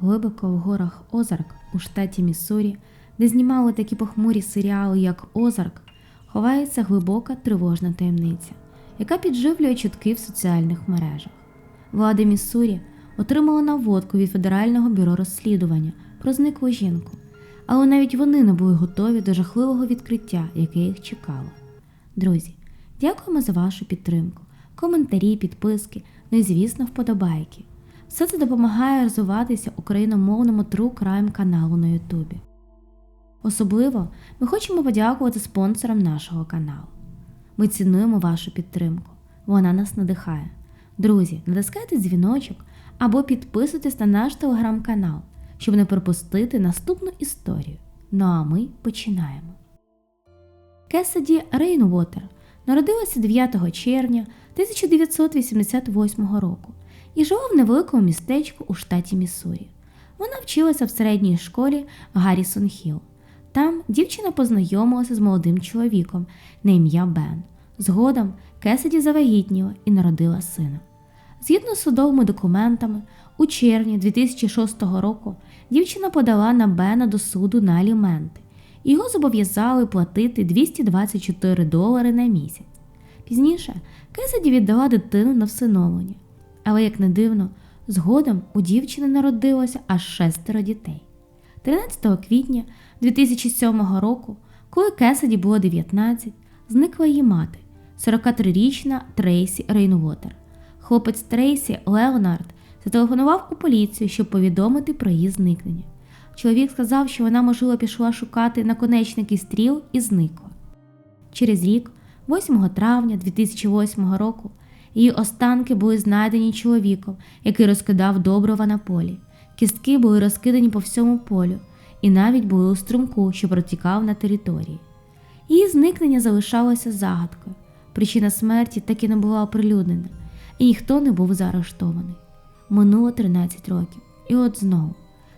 Глибоко в горах Озарк у штаті Міссурі, де знімали такі похмурі серіали, як Озарк, ховається глибока тривожна таємниця, яка підживлює чутки в соціальних мережах. Влада Міссурі отримала наводку від Федерального бюро розслідування про зниклу жінку, але навіть вони не були готові до жахливого відкриття, яке їх чекало. Друзі, дякуємо за вашу підтримку, коментарі, підписки, ну і звісно, вподобайки. Все це допомагає розвиватися україномовному True Crime каналу на Ютубі. Особливо ми хочемо подякувати спонсорам нашого каналу. Ми цінуємо вашу підтримку, вона нас надихає. Друзі, натискайте дзвіночок або підписуйтесь на наш телеграм-канал, щоб не пропустити наступну історію. Ну а ми починаємо. Кесаді Рейнвотер народилася 9 червня 1988 року і жила в невеликому містечку у штаті Міссурі. Вона вчилася в середній школі Гаррісон Хілл. Там дівчина познайомилася з молодим чоловіком на ім'я Бен. Згодом Кесаді завагітніла і народила сина. Згідно з судовими документами, у червні 2006 року дівчина подала на Бена до суду на аліменти. Його зобов'язали платити 224 долари на місяць. Пізніше Кесаді віддала дитину на всиновлення. Але, як не дивно, згодом у дівчини народилося аж шестеро дітей. 13 квітня 2007 року, коли Кесаді було 19, зникла її мати, 43-річна Трейсі Рейнвотер. Хлопець Трейсі Леонард зателефонував у поліцію, щоб повідомити про її зникнення. Чоловік сказав, що вона, можливо, пішла шукати наконечники стріл і зникла. Через рік, 8 травня 2008 року, її останки були знайдені чоловіком, який розкидав добрива на полі. Кістки були розкидані по всьому полю і навіть були у струмку, що протікав на території. Її зникнення залишалося загадкою. Причина смерті так і не була оприлюднена, і ніхто не був заарештований. Минуло 13 років, і от знову.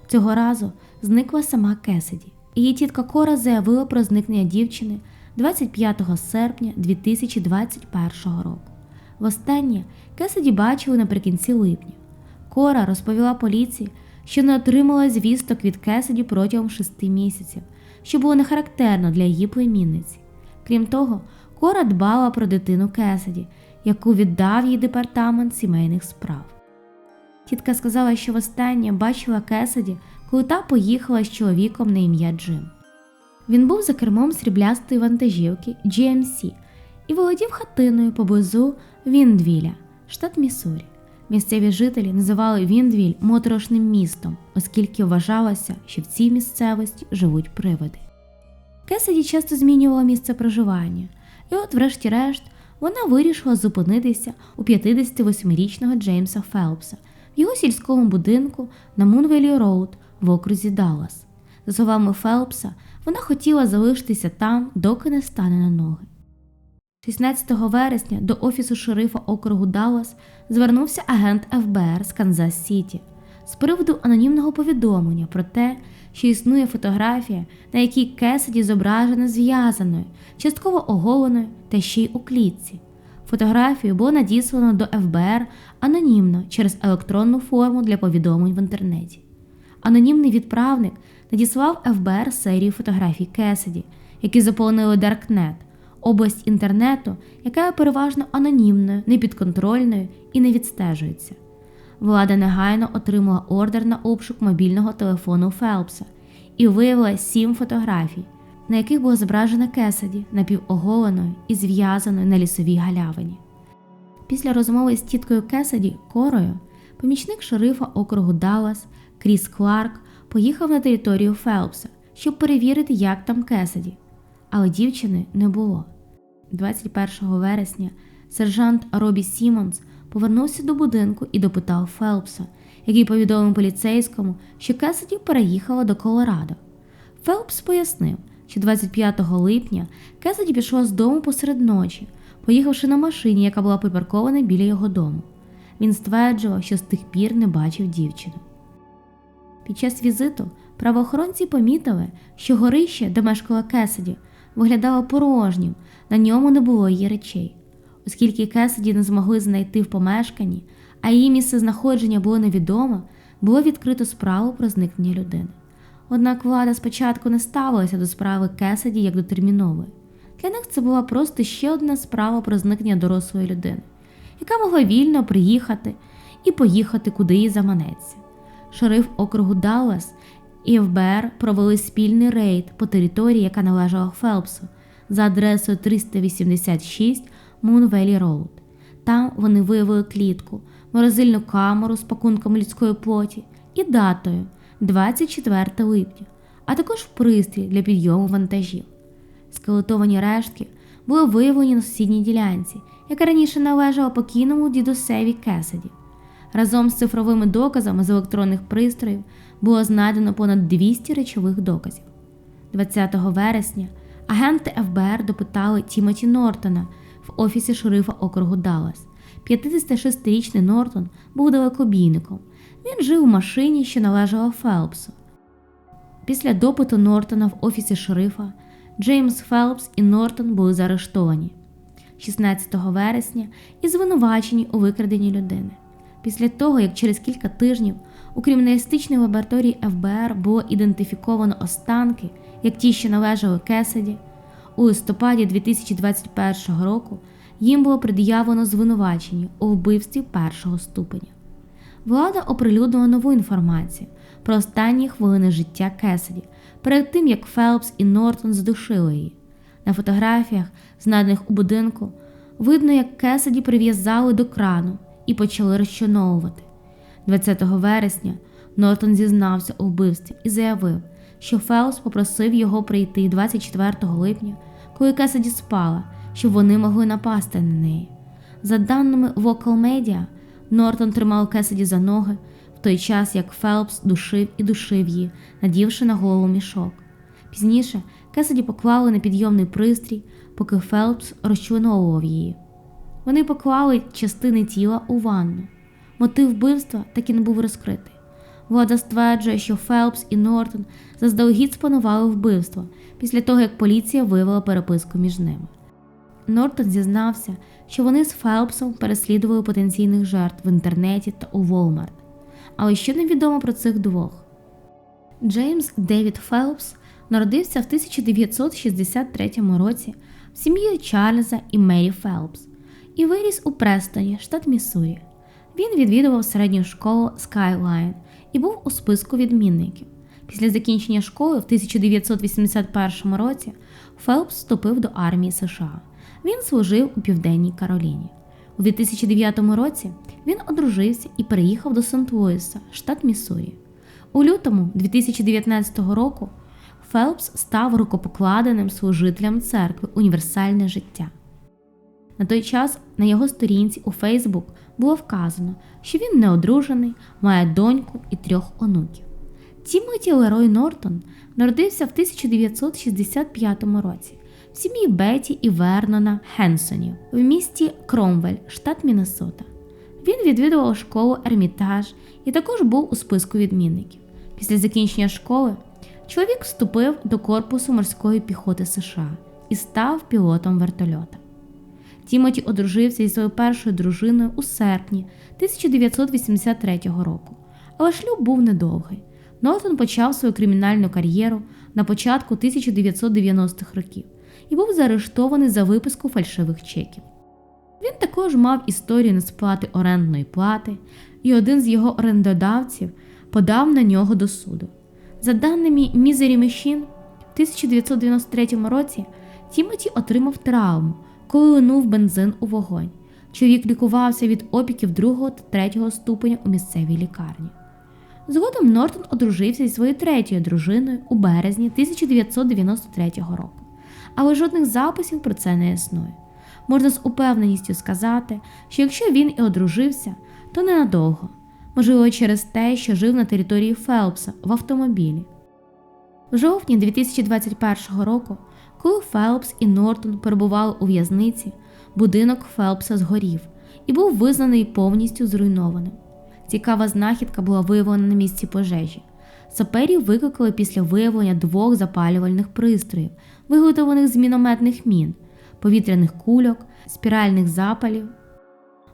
Цього разу зникла сама Кесиді. Її тітка Кора заявила про зникнення дівчини 25 серпня 2021 року. Востаннє Кесиді бачили наприкінці липня. Кора розповіла поліції, що не отримала звісток від Кесиді протягом шести місяців, що було нехарактерно для її племінниці. Крім того, Кора дбала про дитину Кесиді, яку віддав їй департамент сімейних справ. Тітка сказала, що востаннє бачила Кесиді, коли та поїхала з чоловіком на ім'я Джим. Він був за кермом сріблястої вантажівки GMC і володів хатиною поблизу Віндвіля, штат Міссурі. Місцеві жителі називали Віндвіль моторошним містом, оскільки вважалося, що в цій місцевості живуть привиди. Кесиді часто змінювала місце проживання, і от, врешті-решт, вона вирішила зупинитися у 58-річного Джеймса Фелпса в його сільському будинку на Мунвелі Роуд в окрузі Даллас. За словами Фелпса, вона хотіла залишитися там, доки не стане на ноги. 16 вересня до офісу шерифа округу Даллас звернувся агент ФБР з Канзас Сіті з приводу анонімного повідомлення про те, що існує фотографія, на якій Кесиді зображена зв'язаною, частково оголеною та ще й у клітці. Фотографію було надіслано до ФБР анонімно через електронну форму для повідомлень в інтернеті. Анонімний відправник надіслав ФБР серію фотографій Кесиді, які заповнили Даркнет, область інтернету, яка є переважно анонімною, непідконтрольною і не відстежується. Влада негайно отримала ордер на обшук мобільного телефону Фелпса і виявила сім фотографій, на яких була зображена Кесаді напівоголеною і зв'язаною на лісовій галявині. Після розмови з тіткою Кесаді Корою, помічник шерифа округу Даллас Кріс Кларк поїхав на територію Фелпса, щоб перевірити, як там Кесаді. Але дівчини не було. 21 вересня сержант Робі Сімонс повернувся до будинку і допитав Фелпса, який повідомив поліцейському, що Кесаді переїхала до Колорадо. Фелпс пояснив, що 25 липня Кесаді пішла з дому посеред ночі, поїхавши на машині, яка була припаркована біля його дому. Він стверджував, що з тих пір не бачив дівчину. Під час візиту правоохоронці помітили, що горище, де мешкала Кесаді, виглядало порожнім, на ньому не було її речей. Оскільки Кесаді не змогли знайти в помешканні, а її місце знаходження було невідоме, було відкрито справу про зникнення людини. Однак влада спочатку не ставилася до справи Кесаді як до термінової. Для них це була просто ще одна справа про зникнення дорослої людини, яка могла вільно приїхати і поїхати куди їй заманеться. Шериф округу Даллас і ФБР провели спільний рейд по території, яка належала Фелпсу, за адресою 386 Moon Valley Road. Там вони виявили клітку, морозильну камеру з пакунками людської плоті і датою 24 липня, а також пристрій для підйому вантажів. Скелетовані рештки були виявлені на сусідній ділянці, яка раніше належала покійному дідусеві Кесаді. Разом з цифровими доказами з електронних пристроїв було знайдено понад 200 речових доказів. 20 вересня агенти ФБР допитали Тімоті Нортона в офісі шерифа округу Даллас. 56-річний Нортон був далекобійником. Він жив у машині, що належала Фелпсу. Після допиту Нортона в офісі шерифа Джеймс Фелпс і Нортон були заарештовані 16 вересня і звинувачені у викраденні людини. Після того, як через кілька тижнів у криміналістичній лабораторії ФБР було ідентифіковано останки, як ті, що належали Кесаді, у листопаді 2021 року їм було пред'явлено звинувачення у вбивстві першого ступеня. Влада оприлюднила нову інформацію про останні хвилини життя Кесаді перед тим, як Фелпс і Нортон здушили її. На фотографіях, знайдених у будинку, видно, як Кесаді прив'язали до крану і почали розчиновувати. 20 вересня Нортон зізнався у вбивстві і заявив, що Фелпс попросив його прийти 24 липня, коли Кесаді спала, щоб вони могли напасти на неї. За даними Vocal Media, Нортон тримав Кесаді за ноги в той час, як Фелпс душив і душив її, надівши на голову мішок. Пізніше Кесаді поклали на підйомний пристрій, поки Фелпс розчленовував її. Вони поклали частини тіла у ванну. Мотив вбивства так і не був розкритий. Влада стверджує, що Фелпс і Нортон заздалегідь спланували вбивство після того, як поліція виявила переписку між ними. Нортон зізнався, що вони з Фелпсом переслідували потенційних жертв в інтернеті та у Walmart. Але що невідомо про цих двох? Джеймс Девід Фелпс народився в 1963 році в сім'ї Чарльза і Мері Фелпс і виріс у Престоні, штат Міссурі. Він відвідував середню школу Skyline і був у списку відмінників. Після закінчення школи в 1981 році Фелпс вступив до армії США. Він служив у Південній Кароліні. У 2009 році він одружився і переїхав до Сент-Луіса, штат Міссурі. У лютому 2019 року Фелпс став рукопокладеним служителем церкви Універсальне життя. На той час на його сторінці у Фейсбук було вказано, що він неодружений, має доньку і трьох онуків. Тімоті Лерой Нортон народився в 1965 році в сім'ї Беті і Вернона Хенсонів в місті Кромвель, штат Міннесота. Він відвідував школу Ермітаж і також був у списку відмінників. Після закінчення школи чоловік вступив до корпусу морської піхоти США і став пілотом вертольота. Тімоті одружився із своєю першою дружиною у серпні 1983 року, але шлюб був недовгий. Нортон почав свою кримінальну кар'єру на початку 1990-х років і був заарештований за виписку фальшивих чеків. Він також мав історію несплати орендної плати, і один з його орендодавців подав на нього до суду. За даними Misery Machine, в 1993 році Тімоті отримав травму, коли линув бензин у вогонь. Чоловік лікувався від опіків другого та третього ступеня у місцевій лікарні. Згодом Нортон одружився зі своєю третьою дружиною у березні 1993 року, але жодних записів про це не існує. Можна з упевненістю сказати, що якщо він і одружився, то ненадовго, можливо, через те, що жив на території Фелпса в автомобілі. В жовтні 2021 року, коли Фелпс і Нортон перебували у в'язниці, будинок Фелпса згорів і був визнаний повністю зруйнованим. Цікава знахідка була виявлена на місці пожежі. Саперів викликали після виявлення двох запалювальних пристроїв, виготовлених з мінометних мін, повітряних кульок, спіральних запалів.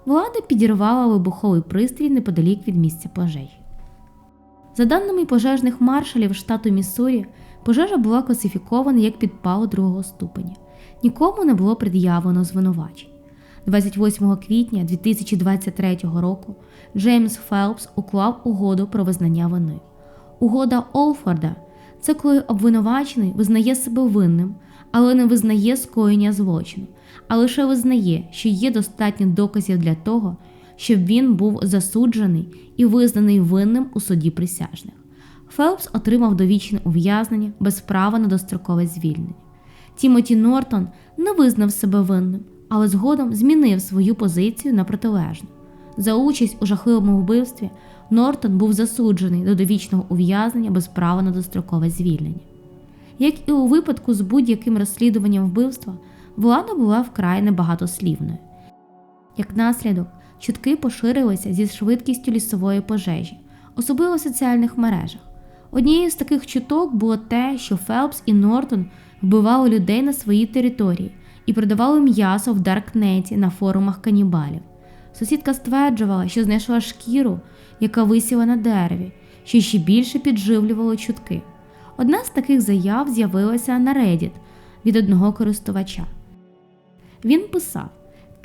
Влада підірвала вибуховий пристрій неподалік від місця пожежі. За даними пожежних маршалів штату Міссурі, пожежа була класифікована як підпал другого ступеня. Нікому не було пред'явлено звинувачень. 28 квітня 2023 року Джеймс Фелпс уклав угоду про визнання вини. Угода Олфорда це коли обвинувачений визнає себе винним, але не визнає скоєння злочину, а лише визнає, що є достатньо доказів для того, щоб він був засуджений і визнаний винним у суді присяжних. Фелпс отримав довічне ув'язнення без права на дострокове звільнення. Тімоті Нортон не визнав себе винним, але згодом змінив свою позицію на протилежну. За участь у жахливому вбивстві Нортон був засуджений до довічного ув'язнення без права на дострокове звільнення. Як і у випадку з будь-яким розслідуванням вбивства, влада була вкрай небагатослівною. Як наслідок, чутки поширилися зі швидкістю лісової пожежі, особливо в соціальних мережах. Однією з таких чуток було те, що Фелпс і Нортон вбивали людей на своїй території і продавали м'ясо в Даркнеті на форумах канібалів. Сусідка стверджувала, що знайшла шкіру, яка висіла на дереві, що ще більше підживлювало чутки. Одна з таких заяв з'явилася на Reddit від одного користувача. Він писав: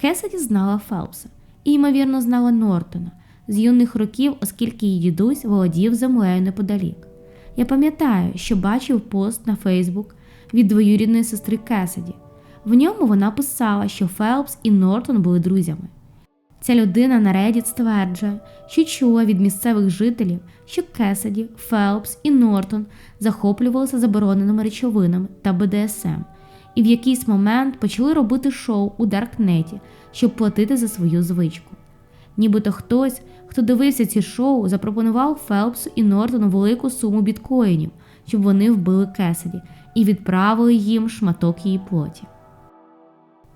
Кесаді знала Фелпса і, ймовірно, знала Нортона з юних років, оскільки її дідусь володів землею неподалік. Я пам'ятаю, що бачив пост на Фейсбук від двоюрідної сестри Кесаді. В ньому вона писала, що Фелпс і Нортон були друзями. Ця людина на Reddit стверджує, що чула від місцевих жителів, що Кесаді, Фелпс і Нортон захоплювалися забороненими речовинами та БДСМ, і в якийсь момент почали робити шоу у Даркнеті, щоб платити за свою звичку. Нібито хтось, хто дивився ці шоу, запропонував Фелпсу і Нортону велику суму біткоїнів, щоб вони вбили Кесаді і відправили їм шматок її плоті.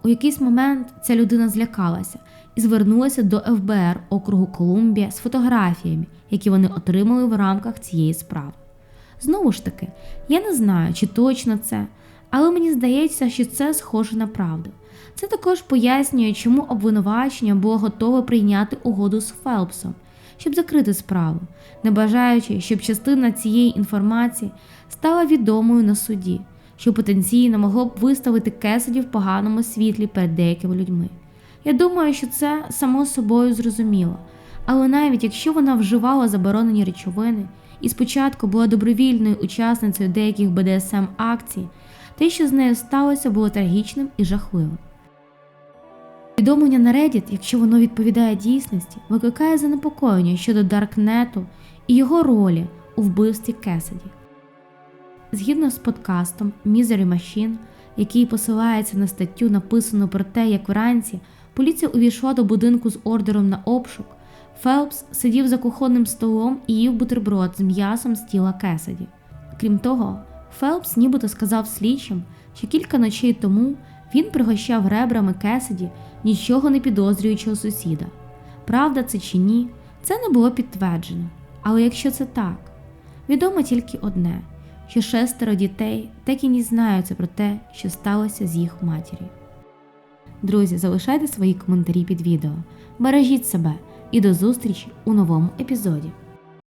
У якийсь момент ця людина злякалася і звернулася до ФБР округу Колумбія з фотографіями, які вони отримали в рамках цієї справи. Знову ж таки, я не знаю, чи точно це, але мені здається, що це схоже на правду. Це також пояснює, чому обвинувачення було готове прийняти угоду з Фелпсом, щоб закрити справу, не бажаючи, щоб частина цієї інформації стала відомою на суді, що потенційно могло б виставити Кесаді в поганому світлі перед деякими людьми. Я думаю, що це само собою зрозуміло, але навіть якщо вона вживала заборонені речовини і спочатку була добровільною учасницею деяких БДСМ акцій, те, що з нею сталося, було трагічним і жахливим. Повідомлення на Reddit, якщо воно відповідає дійсності, викликає занепокоєння щодо Даркнету і його ролі у вбивстві Кесаді. Згідно з подкастом Misery Machine, який посилається на статтю, написану про те, як вранці поліція увійшла до будинку з ордером на обшук, Фелпс сидів за кухонним столом і їв бутерброд з м'ясом з тіла Кесаді. Крім того, Фелпс нібито сказав слідчим, що кілька ночей тому він пригощав ребрами Кесаді нічого не підозрюючого сусіда. Правда це чи ні, це не було підтверджено. Але якщо це так, відомо тільки одне, що шестеро дітей так і не знаються про те, що сталося з їх матір'ю. Друзі, залишайте свої коментарі під відео. Бережіть себе і до зустрічі у новому епізоді.